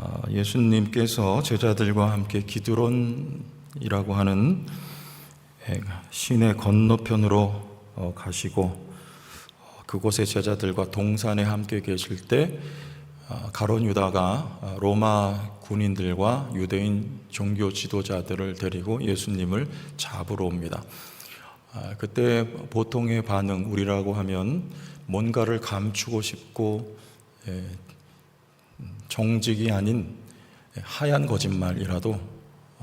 어, 예수님께서 제자들과 함께 기드론이라고 하는 예, 시내 건너편으로 어, 가시고 어, 그곳에 제자들과 동산에 함께 계실 때 어, 가론 유다가 어, 로마 군인들과 유대인 종교 지도자들을 데리고 예수님을 잡으러 옵니다. 아, 그때 보통의 반응 우리라고 하면 뭔가를 감추고 싶고 예, 정직이 아닌 하얀 거짓말이라도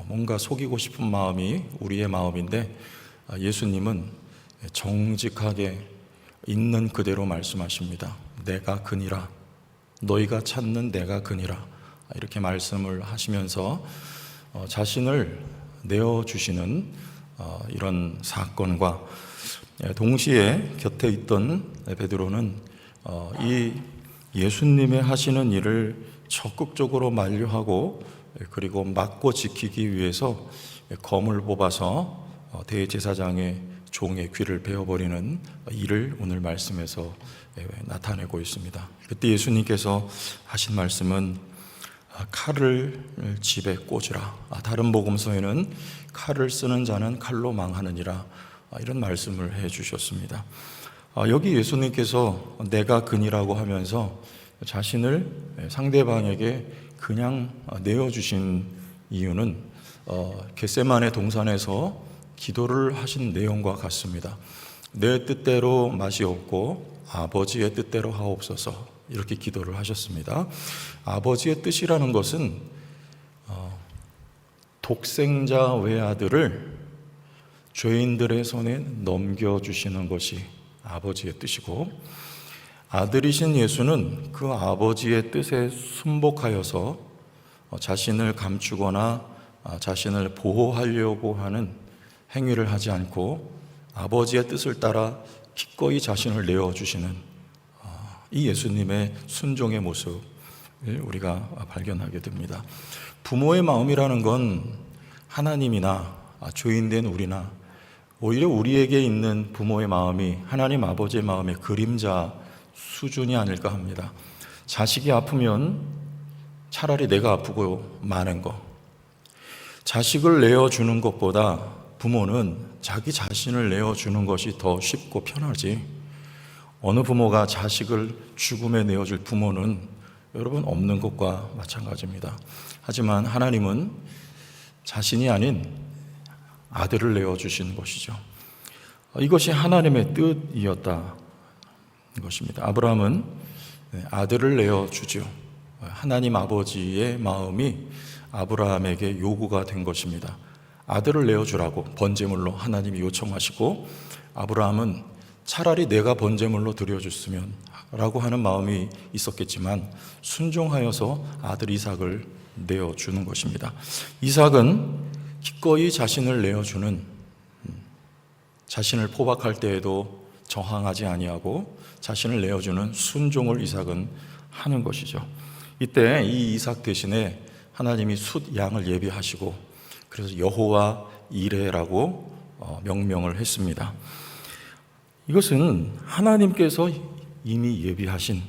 뭔가 속이고 싶은 마음이 우리의 마음인데 아, 예수님은 정직하게 있는 그대로 말씀하십니다. 내가 그니라. 너희가 찾는 내가 그니라. 아, 이렇게 말씀을 하시면서 어, 자신을 내어주시는 어, 이런 사건과 예, 동시에 곁에 있던 베드로는 어, 이 예수님의 하시는 일을 적극적으로 만류하고 예, 그리고 막고 지키기 위해서 검을 뽑아서 어, 대제사장의 종의 귀를 베어버리는 일을 오늘 말씀에서 예, 나타내고 있습니다. 그때 예수님께서 하신 말씀은 아, 칼을 집에 꽂으라. 아, 다른 복음서에는 칼을 쓰는 자는 칼로 망하느니라. 아, 이런 말씀을 해 주셨습니다. 아, 여기 예수님께서 내가 근이라고 하면서 자신을 상대방에게 그냥 내어주신 이유는 어, 겟세만의 동산에서 기도를 하신 내용과 같습니다. 내 뜻대로 맛이 없고 아버지의 뜻대로 하옵소서 이렇게 기도를 하셨습니다. 아버지의 뜻이라는 것은 어, 독생자 외아들을 죄인들의 손에 넘겨주시는 것이 아버지의 뜻이고 아들이신 예수는 그 아버지의 뜻에 순복하여서 어, 자신을 감추거나 아, 자신을 보호하려고 하는 행위를 하지 않고 아버지의 뜻을 따라 기꺼이 자신을 내어주시는 아, 이 예수님의 순종의 모습을 우리가 발견하게 됩니다. 부모의 마음이라는 건 하나님이나 아, 죄인된 우리나 오히려 우리에게 있는 부모의 마음이 하나님 아버지의 마음의 그림자 수준이 아닐까 합니다. 자식이 아프면 차라리 내가 아프고 많은 거. 자식을 내어주는 것보다 부모는 자기 자신을 내어주는 것이 더 쉽고 편하지. 어느 부모가 자식을 죽음에 내어줄 부모는 여러분 없는 것과 마찬가지입니다. 하지만 하나님은 자신이 아닌 아들을 내어주신 것이죠. 이것이 하나님의 뜻이었다. 것입니다. 아브라함은 아들을 내어주죠. 하나님 아버지의 마음이 아브라함에게 요구가 된 것입니다. 아들을 내어주라고 번제물로 하나님이 요청하시고 아브라함은 차라리 내가 번제물로 드려줬으면 라고 하는 마음이 있었겠지만 순종하여서 아들 이삭을 내어주는 것입니다. 이삭은 기꺼이 자신을 내어주는 음, 자신을 포박할 때에도 저항하지 아니하고 자신을 내어주는 순종을 이삭은 하는 것이죠. 이때 이 이삭 대신에 하나님이 숫 양을 예비하시고 그래서 여호와 이레라고 어, 명명을 했습니다. 이것은 하나님께서 이미 예비하신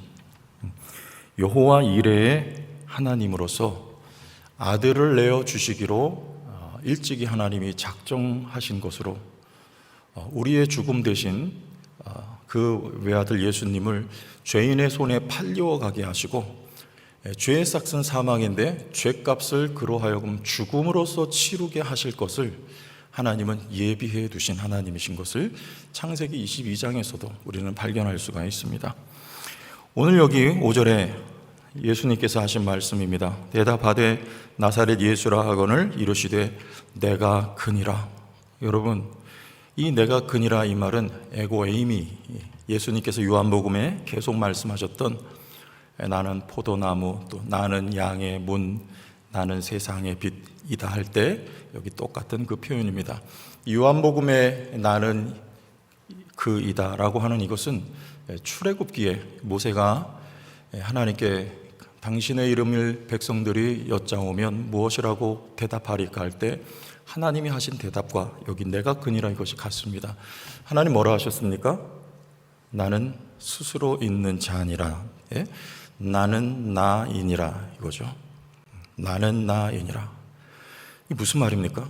여호와 이레의 하나님으로서 아들을 내어 주시기로 어, 일찍이 하나님이 작정하신 것으로 어, 우리의 죽음 대신 그 외아들 예수님을 죄인의 손에 팔려 가게 하시고 예, 죄의 싹은 사망인데 죄값을 그로 하여금 죽음으로써 치르게 하실 것을 하나님은 예비해 두신 하나님이신 것을 창세기 22장에서도 우리는 발견할 수가 있습니다. 오늘 여기 5절에 예수님께서 하신 말씀입니다. 대답하되 나사렛 예수라 하거늘 이르시되 내가 그니라. 여러분 이 내가 그니라 이 말은 에고 에이미 예수님께서 요한복음에 계속 말씀하셨던 나는 포도나무 또 나는 양의 문 나는 세상의 빛이다 할 때 여기 똑같은 그 표현입니다. 요한복음에 나는 그이다라고 하는 이것은 출애굽기에 모세가 하나님께 당신의 이름을 백성들이 여짜오면 무엇이라고 대답하리까 할 때 하나님이 하신 대답과 여기 내가 그니라 이것이 같습니다. 하나님 뭐라 하셨습니까? 나는 스스로 있는 자니라. 예? 나는 나이니라 이거죠. 나는 나이니라. 이 무슨 말입니까?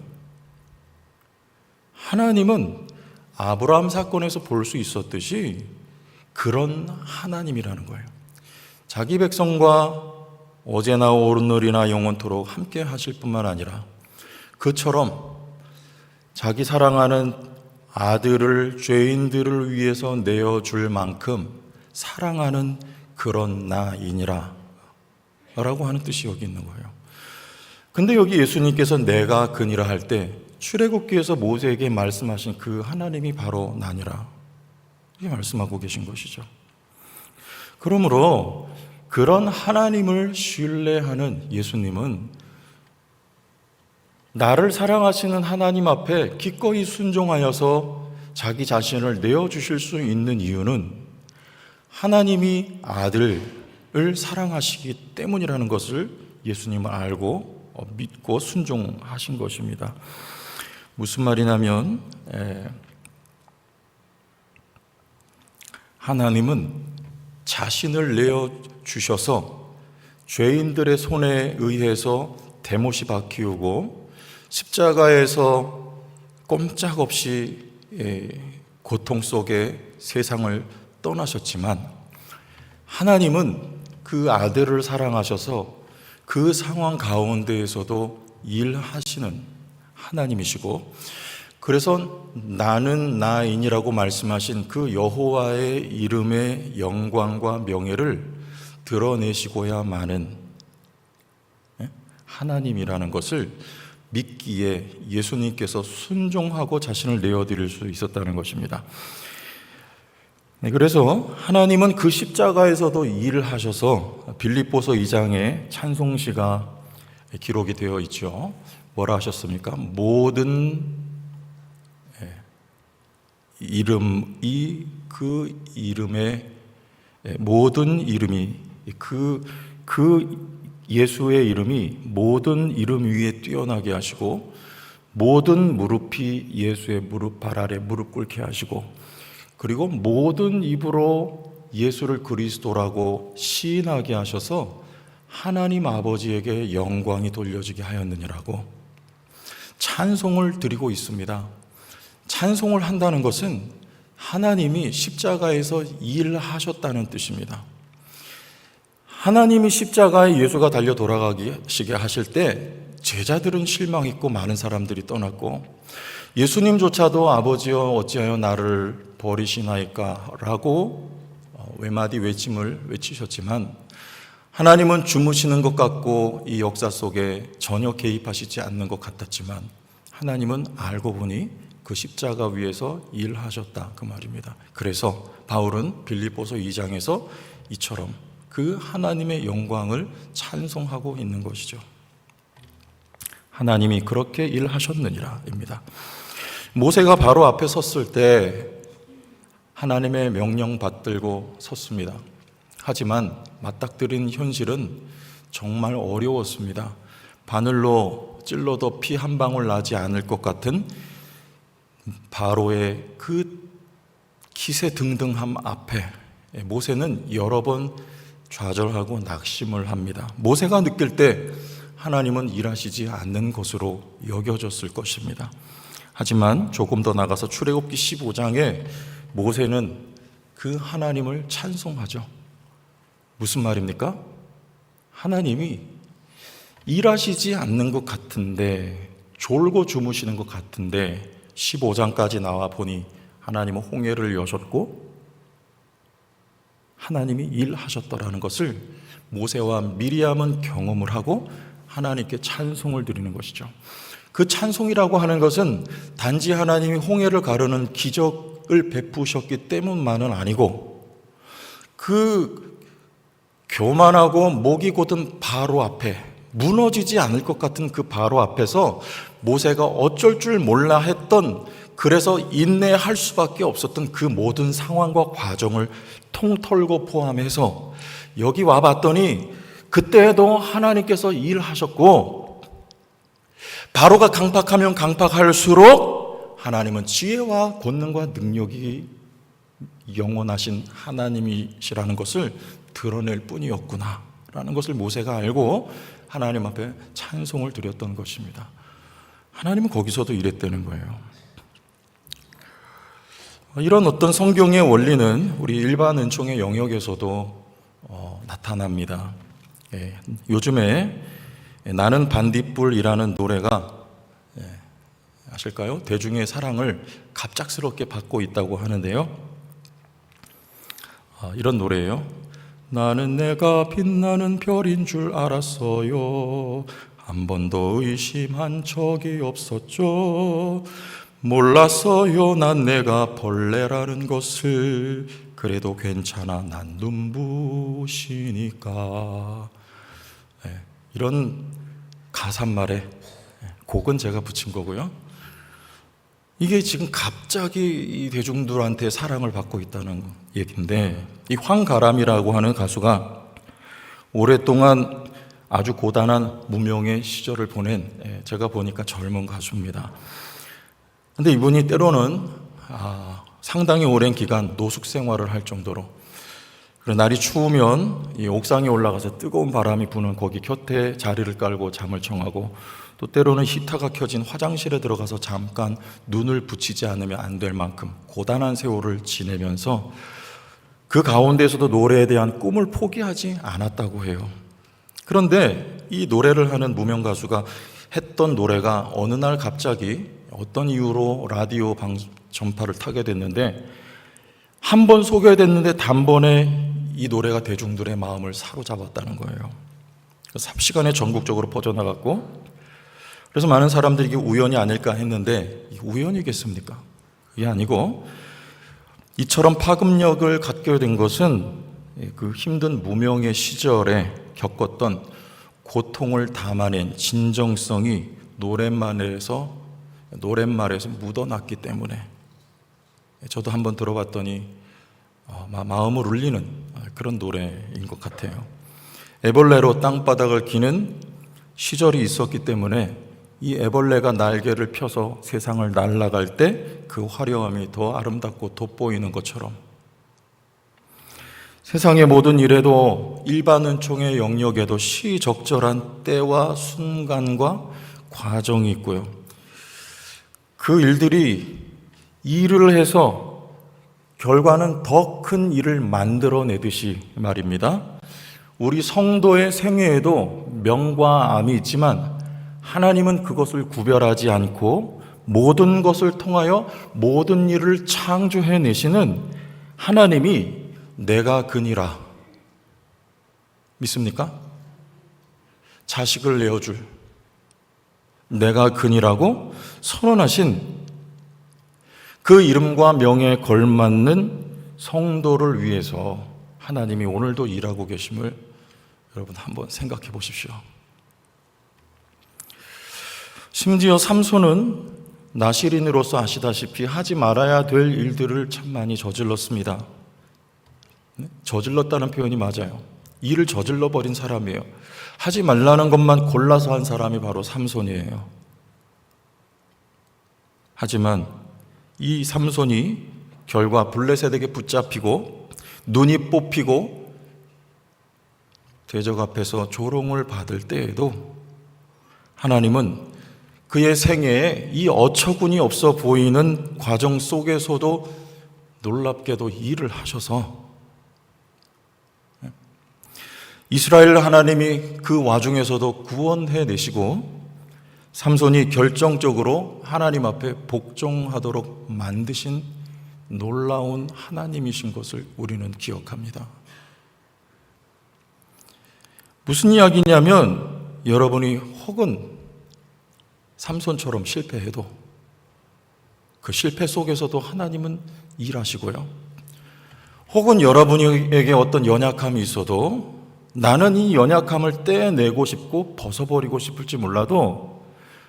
하나님은 아브라함 사건에서 볼 수 있었듯이 그런 하나님이라는 거예요. 자기 백성과 어제나 오늘이나 영원토록 함께 하실 뿐만 아니라 그처럼 자기 사랑하는 아들을 죄인들을 위해서 내어줄 만큼 사랑하는 그런 나이니라 라고 하는 뜻이 여기 있는 거예요. 근데 여기 예수님께서 내가 그니라 할 때 출애굽기에서 모세에게 말씀하신 그 하나님이 바로 나니라 이렇게 말씀하고 계신 것이죠. 그러므로 그런 하나님을 신뢰하는 예수님은 나를 사랑하시는 하나님 앞에 기꺼이 순종하여서 자기 자신을 내어주실 수 있는 이유는 하나님이 아들을 사랑하시기 때문이라는 것을 예수님은 알고 어, 믿고 순종하신 것입니다. 무슨 말이냐면 에, 하나님은 자신을 내어 주셔서 죄인들의 손에 의해서 대못이 박히우고 십자가에서 꼼짝없이 예, 고통 속에 세상을 떠나셨지만 하나님은 그 아들을 사랑하셔서 그 상황 가운데에서도 일하시는 하나님이시고 그래서 나는 나인이라고 말씀하신 그 여호와의 이름의 영광과 명예를 드러내시고야만은 예? 하나님이라는 것을 믿기에 예수님께서 순종하고 자신을 내어드릴 수 있었다는 것입니다. 네, 그래서 하나님은 그 십자가에서도 일을 하셔서 빌립보서 2장에 찬송시가 기록이 되어 있죠. 뭐라 하셨습니까? 모든 예, 이름이 그 이름의 예, 모든 이름이 그, 그 예수의 이름이 모든 이름 위에 뛰어나게 하시고 모든 무릎이 예수의 무릎 발 아래 무릎 꿇게 하시고 그리고 모든 입으로 예수를 그리스도라고 시인하게 하셔서 하나님 아버지에게 영광이 돌려지게 하였느니라고 찬송을 드리고 있습니다. 찬송을 한다는 것은 하나님이 십자가에서 일하셨다는 뜻입니다. 하나님이 십자가에 예수가 달려 돌아가시게 하실 때 제자들은 실망했고 많은 사람들이 떠났고 예수님조차도 아버지여 어찌하여 나를 버리시나이까 라고 외마디 외침을 외치셨지만 하나님은 주무시는 것 같고 이 역사 속에 전혀 개입하시지 않는 것 같았지만 하나님은 알고 보니 그 십자가 위에서 일하셨다 그 말입니다. 그래서 바울은 빌립보서 2장에서 이처럼 그 하나님의 영광을 찬송하고 있는 것이죠. 하나님이 그렇게 일하셨느니라입니다. 모세가 바로 앞에 섰을 때 하나님의 명령 받들고 섰습니다. 하지만 맞닥뜨린 현실은 정말 어려웠습니다. 바늘로 찔러도 피 한 방울 나지 않을 것 같은 바로의 그 기세 등등함 앞에 모세는 여러 번 좌절하고 낙심을 합니다. 모세가 느낄 때 하나님은 일하시지 않는 것으로 여겨졌을 것입니다. 하지만 조금 더 나가서 출애굽기 15장에 모세는 그 하나님을 찬송하죠. 무슨 말입니까? 하나님이 일하시지 않는 것 같은데 졸고 주무시는 것 같은데 15장까지 나와 보니 하나님은 홍해를 여셨고 하나님이 일하셨더라는 것을 모세와 미리암은 경험을 하고 하나님께 찬송을 드리는 것이죠. 그 찬송이라고 하는 것은 단지 하나님이 홍해를 가르는 기적을 베푸셨기 때문만은 아니고 그 교만하고 목이 곧은 바로 앞에 무너지지 않을 것 같은 그 바로 앞에서 모세가 어쩔 줄 몰라 했던 그래서 인내할 수밖에 없었던 그 모든 상황과 과정을 통털고 포함해서 여기 와 봤더니 그때도 하나님께서 일하셨고 바로가 강팍하면 강팍할수록 하나님은 지혜와 권능과 능력이 영원하신 하나님이시라는 것을 드러낼 뿐이었구나 라는 것을 모세가 알고 하나님 앞에 찬송을 드렸던 것입니다. 하나님은 거기서도 이랬다는 거예요. 이런 어떤 성경의 원리는 우리 일반 은총의 영역에서도 어, 나타납니다. 예, 요즘에 나는 반딧불이라는 노래가 예, 아실까요? 대중의 사랑을 갑작스럽게 받고 있다고 하는데요. 아, 이런 노래예요. 나는 내가 빛나는 별인 줄 알았어요. 한 번도 의심한 적이 없었죠. 몰랐어요. 난 내가 벌레라는 것을. 그래도 괜찮아. 난 눈부시니까. 네, 이런 가사말에 예, 곡은 제가 붙인 거고요. 이게 지금 갑자기 이 대중들한테 사랑을 받고 있다는 얘기인데 이 황가람이라고 하는 가수가 오랫동안 아주 고단한 무명의 시절을 보낸 예, 제가 보니까 젊은 가수입니다. 근데 이분이 때로는 아, 상당히 오랜 기간 노숙 생활을 할 정도로 날이 추우면 이 옥상에 올라가서 뜨거운 바람이 부는 거기 곁에 자리를 깔고 잠을 청하고 또 때로는 히터가 켜진 화장실에 들어가서 잠깐 눈을 붙이지 않으면 안 될 만큼 고단한 세월을 지내면서 그 가운데서도 노래에 대한 꿈을 포기하지 않았다고 해요. 그런데 이 노래를 하는 무명 가수가 했던 노래가 어느 날 갑자기 어떤 이유로 라디오 방 전파를 타게 됐는데 한 번 소개됐는데 단번에 이 노래가 대중들의 마음을 사로잡았다는 거예요. 삽시간에 전국적으로 퍼져나갔고 그래서 많은 사람들이 우연이 아닐까 했는데 우연이겠습니까? 이게 아니고 이처럼 파급력을 갖게 된 것은 그 힘든 무명의 시절에 겪었던 고통을 담아낸 진정성이 노랫말에서 노랫말에서 묻어났기 때문에 저도 한번 들어봤더니 어, 마- 마음을 울리는 그런 노래인 것 같아요. 애벌레로 땅바닥을 기는 시절이 있었기 때문에 이 애벌레가 날개를 펴서 세상을 날아갈 때 그 화려함이 더 아름답고 돋보이는 것처럼 세상의 모든 일에도 일반 은총의 영역에도 시적절한 때와 순간과 과정이 있고요. 그 일들이 일을 해서 결과는 더 큰 일을 만들어내듯이 말입니다. 우리 성도의 생애에도 명과 암이 있지만 하나님은 그것을 구별하지 않고 모든 것을 통하여 모든 일을 창조해 내시는 하나님이 내가 그니라. 믿습니까? 자식을 내어줄 내가 그니라고 선언하신 그 이름과 명에 걸맞는 성도를 위해서 하나님이 오늘도 일하고 계심을 여러분 한번 생각해 보십시오. 심지어 삼손은 나시린으로서 아시다시피 하지 말아야 될 일들을 참 많이 저질렀습니다. 네? 저질렀다는 표현이 맞아요. 일을 저질러 버린 사람이에요. 하지 말라는 것만 골라서 한 사람이 바로 삼손이에요. 하지만 이 삼손이 결과 블레셋에게 붙잡히고 눈이 뽑히고 대적 앞에서 조롱을 받을 때에도 하나님은 그의 생애에 이 어처구니 없어 보이는 과정 속에서도 놀랍게도 일을 하셔서 이스라엘 하나님이 그 와중에서도 구원해 내시고 삼손이 결정적으로 하나님 앞에 복종하도록 만드신 놀라운 하나님이신 것을 우리는 기억합니다. 무슨 이야기냐면 여러분이 혹은 삼손처럼 실패해도 그 실패 속에서도 하나님은 일하시고요. 혹은 여러분에게 어떤 연약함이 있어도 나는 이 연약함을 떼내고 싶고 벗어버리고 싶을지 몰라도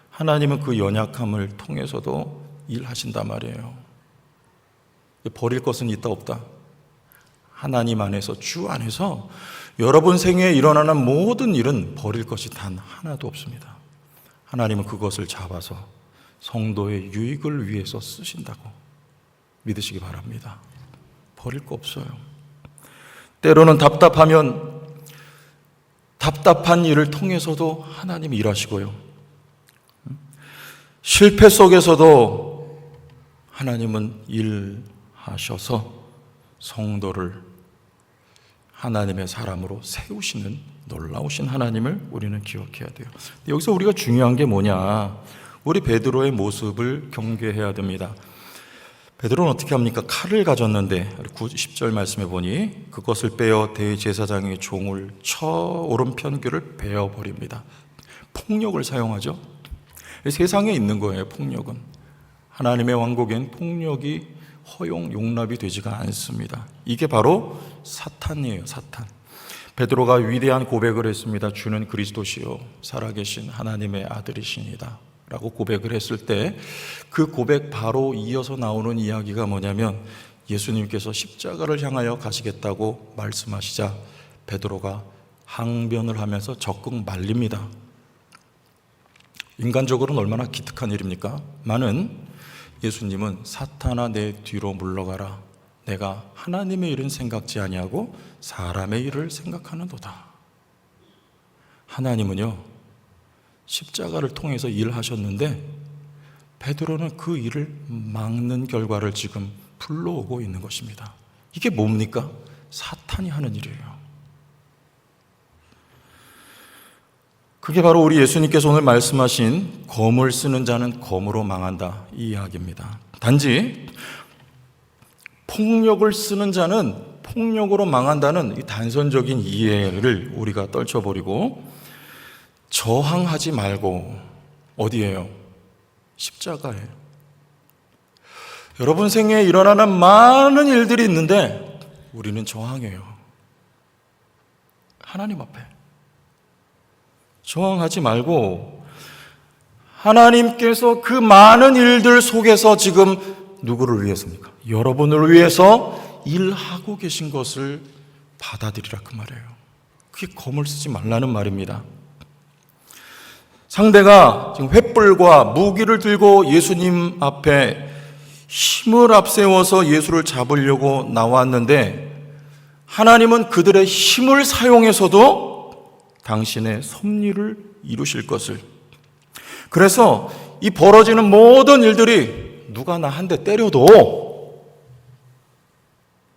하나님은 그 연약함을 통해서도 일하신단 말이에요. 버릴 것은 있다 없다. 하나님 안에서 주 안에서 여러분 생애에 일어나는 모든 일은 버릴 것이 단 하나도 없습니다. 하나님은 그것을 잡아서 성도의 유익을 위해서 쓰신다고 믿으시기 바랍니다. 버릴 거 없어요. 때로는 답답하면 답답한 일을 통해서도 하나님이 일하시고요. 실패 속에서도 하나님은 일하셔서 성도를 하나님의 사람으로 세우시는 놀라우신 하나님을 우리는 기억해야 돼요. 여기서 우리가 중요한 게 뭐냐? 우리 베드로의 모습을 경계해야 됩니다. 베드로는 어떻게 합니까? 칼을 가졌는데 10절 말씀해 보니 그것을 빼어 대제사장의 종을 쳐 오른편 귀를 베어 버립니다. 폭력을 사용하죠. 세상에 있는 거예요, 폭력은. 하나님의 왕국엔 폭력이 허용 용납이 되지가 않습니다. 이게 바로 사탄이에요, 사탄. 베드로가 위대한 고백을 했습니다. 주는 그리스도시요 살아계신 하나님의 아들이시니다. 라고 고백을 했을 때 그 고백 바로 이어서 나오는 이야기가 뭐냐면 예수님께서 십자가를 향하여 가시겠다고 말씀하시자 베드로가 항변을 하면서 적극 말립니다. 인간적으로는 얼마나 기특한 일입니까? 많은 예수님은 사탄아 내 뒤로 물러가라. 내가 하나님의 일은 생각지 아니하고 사람의 일을 생각하는도다. 하나님은요 십자가를 통해서 일하셨는데 베드로는 그 일을 막는 결과를 지금 불러오고 있는 것입니다. 이게 뭡니까? 사탄이 하는 일이에요. 그게 바로 우리 예수님께서 오늘 말씀하신 검을 쓰는 자는 검으로 망한다 이 이야기입니다. 단지 폭력을 쓰는 자는 폭력으로 망한다는 이 단선적인 이해를 우리가 떨쳐버리고 저항하지 말고 어디에요? 십자가에. 여러분 생애에 일어나는 많은 일들이 있는데 우리는 저항해요. 하나님 앞에. 저항하지 말고 하나님께서 그 많은 일들 속에서 지금 누구를 위해서입니까? 여러분을 위해서 일하고 계신 것을 받아들이라 그 말이에요. 그게 검을 쓰지 말라는 말입니다. 상대가 지금 횃불과 무기를 들고 예수님 앞에 힘을 앞세워서 예수를 잡으려고 나왔는데 하나님은 그들의 힘을 사용해서도 당신의 섭리를 이루실 것을. 그래서 이 벌어지는 모든 일들이 누가 나 한 대 때려도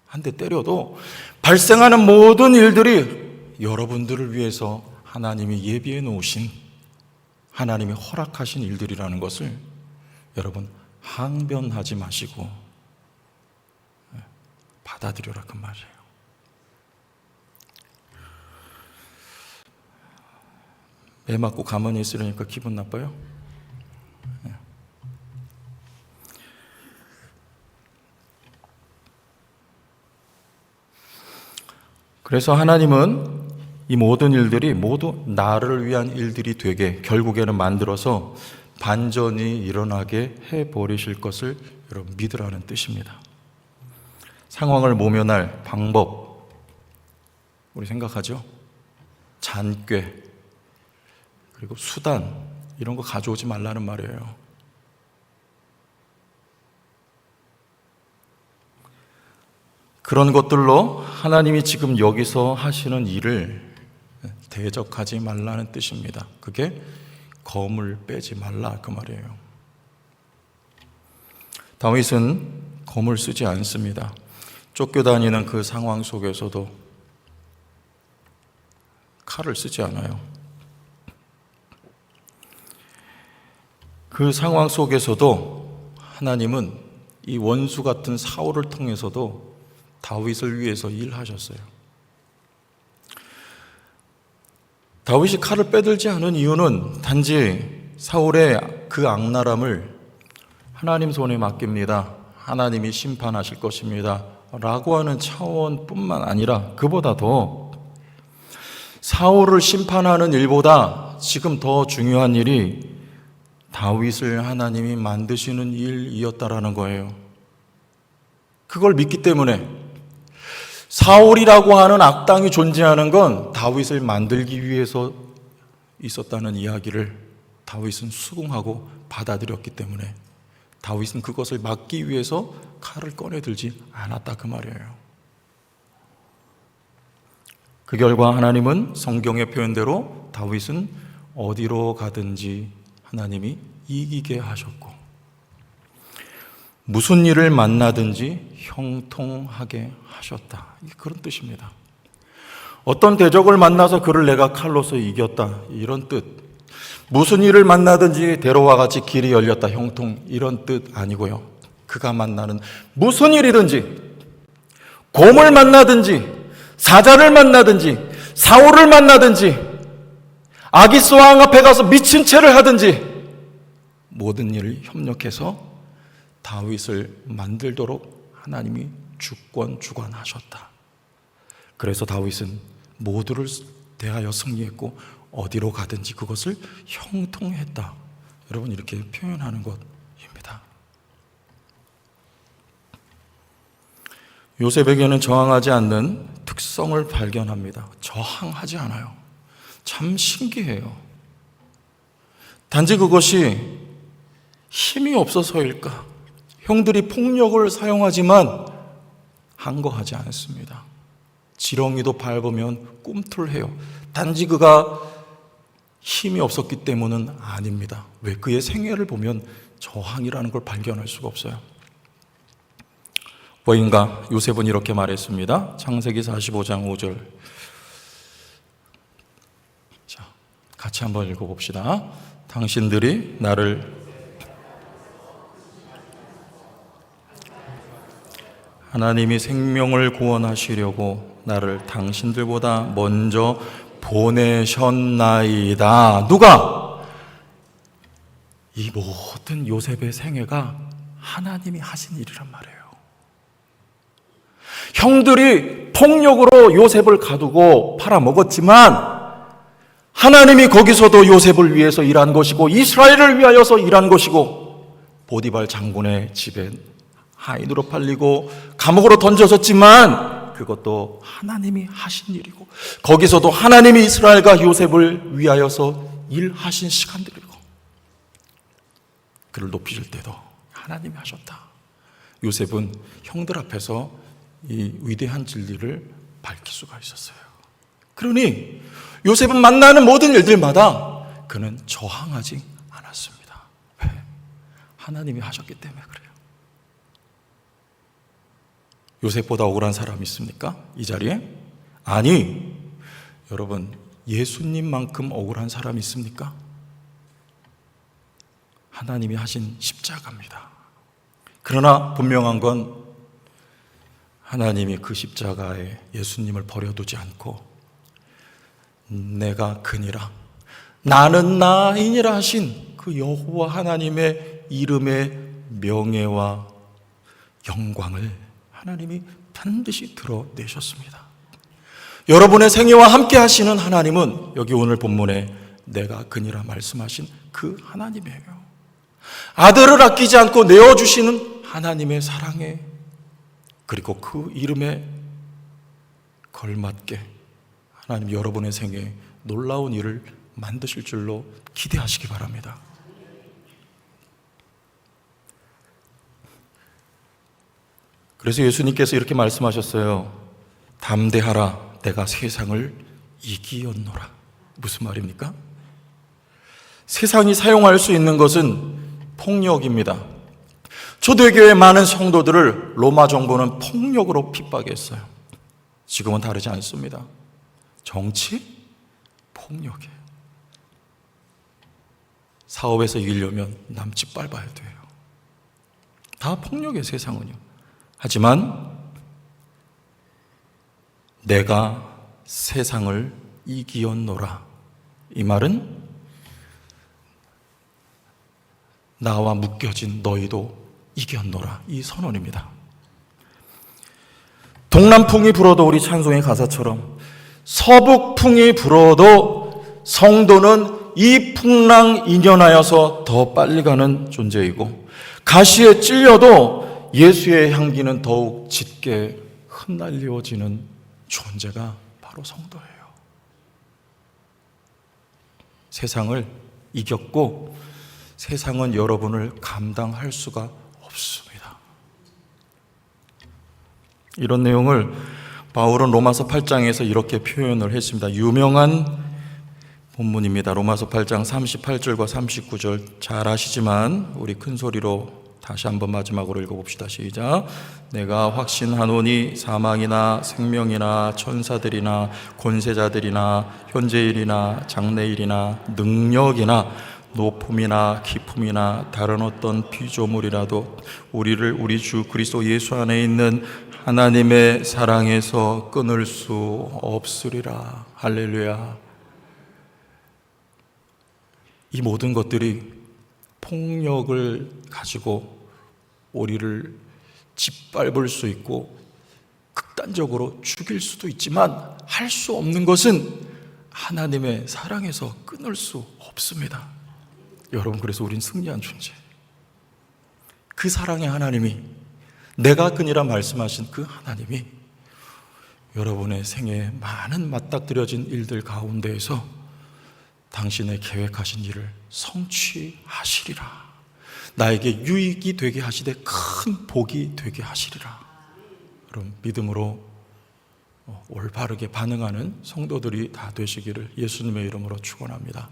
한 대 때려도 발생하는 모든 일들이 여러분들을 위해서 하나님이 예비해 놓으신 하나님이 허락하신 일들이라는 것을 여러분 항변하지 마시고 받아들여라 그 말이에요. 애 맞고 가만히 있으려니까 기분 나빠요? 그래서 하나님은 이 모든 일들이 모두 나를 위한 일들이 되게 결국에는 만들어서 반전이 일어나게 해 버리실 것을 여러분 믿으라는 뜻입니다. 상황을 모면할 방법 우리 생각하죠? 잔꾀 그리고 수단 이런 거 가져오지 말라는 말이에요. 그런 것들로 하나님이 지금 여기서 하시는 일을 대적하지 말라는 뜻입니다. 그게 검을 빼지 말라 그 말이에요. 다윗은 검을 쓰지 않습니다. 쫓겨다니는 그 상황 속에서도 칼을 쓰지 않아요. 그 상황 속에서도 하나님은 이 원수 같은 사울을 통해서도 다윗을 위해서 일하셨어요. 다윗이 칼을 빼들지 않은 이유는 단지 사울의 그 악랄함을 하나님 손에 맡깁니다. 하나님이 심판하실 것입니다. 라고 하는 차원뿐만 아니라 그보다 더 사울을 심판하는 일보다 지금 더 중요한 일이 다윗을 하나님이 만드시는 일이었다라는 거예요. 그걸 믿기 때문에 사울이라고 하는 악당이 존재하는 건 다윗을 만들기 위해서 있었다는 이야기를 다윗은 수긍하고 받아들였기 때문에 다윗은 그것을 막기 위해서 칼을 꺼내 들지 않았다 그 말이에요. 그 결과 하나님은 성경의 표현대로 다윗은 어디로 가든지 하나님이 이기게 하셨고 무슨 일을 만나든지 형통하게 하셨다. 그런 뜻입니다. 어떤 대적을 만나서 그를 내가 칼로서 이겼다. 이런 뜻. 무슨 일을 만나든지 대로와 같이 길이 열렸다. 형통. 이런 뜻 아니고요. 그가 만나는 무슨 일이든지 곰을 만나든지 사자를 만나든지 사울을 만나든지 아기스 왕 앞에 가서 미친 채를 하든지 모든 일을 협력해서 다윗을 만들도록 하나님이 주권 주관하셨다. 그래서 다윗은 모두를 대하여 승리했고 어디로 가든지 그것을 형통했다. 여러분 이렇게 표현하는 것입니다. 요셉에게는 저항하지 않는 특성을 발견합니다. 저항하지 않아요. 참 신기해요. 단지 그것이 힘이 없어서일까? 형들이 폭력을 사용하지만 항거하지 않습니다. 지렁이도 밟으면 꿈틀해요. 단지 그가 힘이 없었기 때문은 아닙니다. 왜 그의 생애를 보면 저항이라는 걸 발견할 수가 없어요. 뭐인가 요셉은 이렇게 말했습니다. 창세기 45장 5절. 자, 같이 한번 읽어 봅시다. 당신들이 나를 하나님이 생명을 구원하시려고 나를 당신들보다 먼저 보내셨나이다. 누가? 이 모든 요셉의 생애가 하나님이 하신 일이란 말이에요. 형들이 폭력으로 요셉을 가두고 팔아먹었지만 하나님이 거기서도 요셉을 위해서 일한 것이고 이스라엘을 위하여서 일한 것이고 보디발 장군의 집에 하인으로 팔리고 감옥으로 던져졌지만 그것도 하나님이 하신 일이고 거기서도 하나님이 이스라엘과 요셉을 위하여서 일하신 시간들이고 그를 높이실 때도 하나님이 하셨다. 요셉은 형들 앞에서 이 위대한 진리를 밝힐 수가 있었어요. 그러니 요셉은 만나는 모든 일들마다 그는 저항하지 않았습니다. 왜? 하나님이 하셨기 때문에 그래요. 요셉보다 억울한 사람 있습니까? 이 자리에? 아니, 여러분, 예수님만큼 억울한 사람 있습니까? 하나님이 하신 십자가입니다. 그러나 분명한 건 하나님이 그 십자가에 예수님을 버려두지 않고 내가 그니라 나는 나이니라 하신 그 여호와 하나님의 이름의 명예와 영광을 하나님이 반드시 드러내셨습니다. 여러분의 생애와 함께 하시는 하나님은 여기 오늘 본문에 내가 그니라 말씀하신 그 하나님이에요. 아들을 아끼지 않고 내어주시는 하나님의 사랑에 그리고 그 이름에 걸맞게 하나님 여러분의 생에 놀라운 일을 만드실 줄로 기대하시기 바랍니다. 그래서 예수님께서 이렇게 말씀하셨어요. 담대하라, 내가 세상을 이기었노라. 무슨 말입니까? 세상이 사용할 수 있는 것은 폭력입니다. 초대교회 많은 성도들을 로마 정부는 폭력으로 핍박했어요. 지금은 다르지 않습니다. 정치? 폭력이에요. 사업에서 이기려면 남집 밟아야 돼요. 다 폭력의 세상은요. 하지만 내가 세상을 이기었노라. 이 말은 나와 묶여진 너희도 이겼노라. 이 선언입니다. 동남풍이 불어도 우리 찬송의 가사처럼 서북풍이 불어도 성도는 이 풍랑 인연하여서 더 빨리 가는 존재이고 가시에 찔려도 예수의 향기는 더욱 짙게 흩날리워지는 존재가 바로 성도예요. 세상을 이겼고 세상은 여러분을 감당할 수가 없습니다. 이런 내용을 바울은 로마서 8장에서 이렇게 표현을 했습니다. 유명한 본문입니다. 로마서 8장 38절과 39절 잘 아시지만 우리 큰 소리로 다시 한번 마지막으로 읽어봅시다. 시작. 내가 확신하노니 사망이나 생명이나 천사들이나 권세자들이나 현재일이나 장래일이나 능력이나 높음이나 기품이나 다른 어떤 피조물이라도 우리를 우리 주 그리스도 예수 안에 있는 하나님의 사랑에서 끊을 수 없으리라. 할렐루야. 이 모든 것들이 폭력을 가지고 우리를 짓밟을 수 있고 극단적으로 죽일 수도 있지만 할 수 없는 것은 하나님의 사랑에서 끊을 수 없습니다. 여러분 그래서 우린 승리한 존재. 그 사랑의 하나님이 내가 그니라 말씀하신 그 하나님이 여러분의 생에 많은 맞닥뜨려진 일들 가운데에서 당신의 계획하신 일을 성취하시리라. 나에게 유익이 되게 하시되 큰 복이 되게 하시리라. 그럼 믿음으로 어, 올바르게 반응하는 성도들이 다 되시기를 예수님의 이름으로 축원합니다.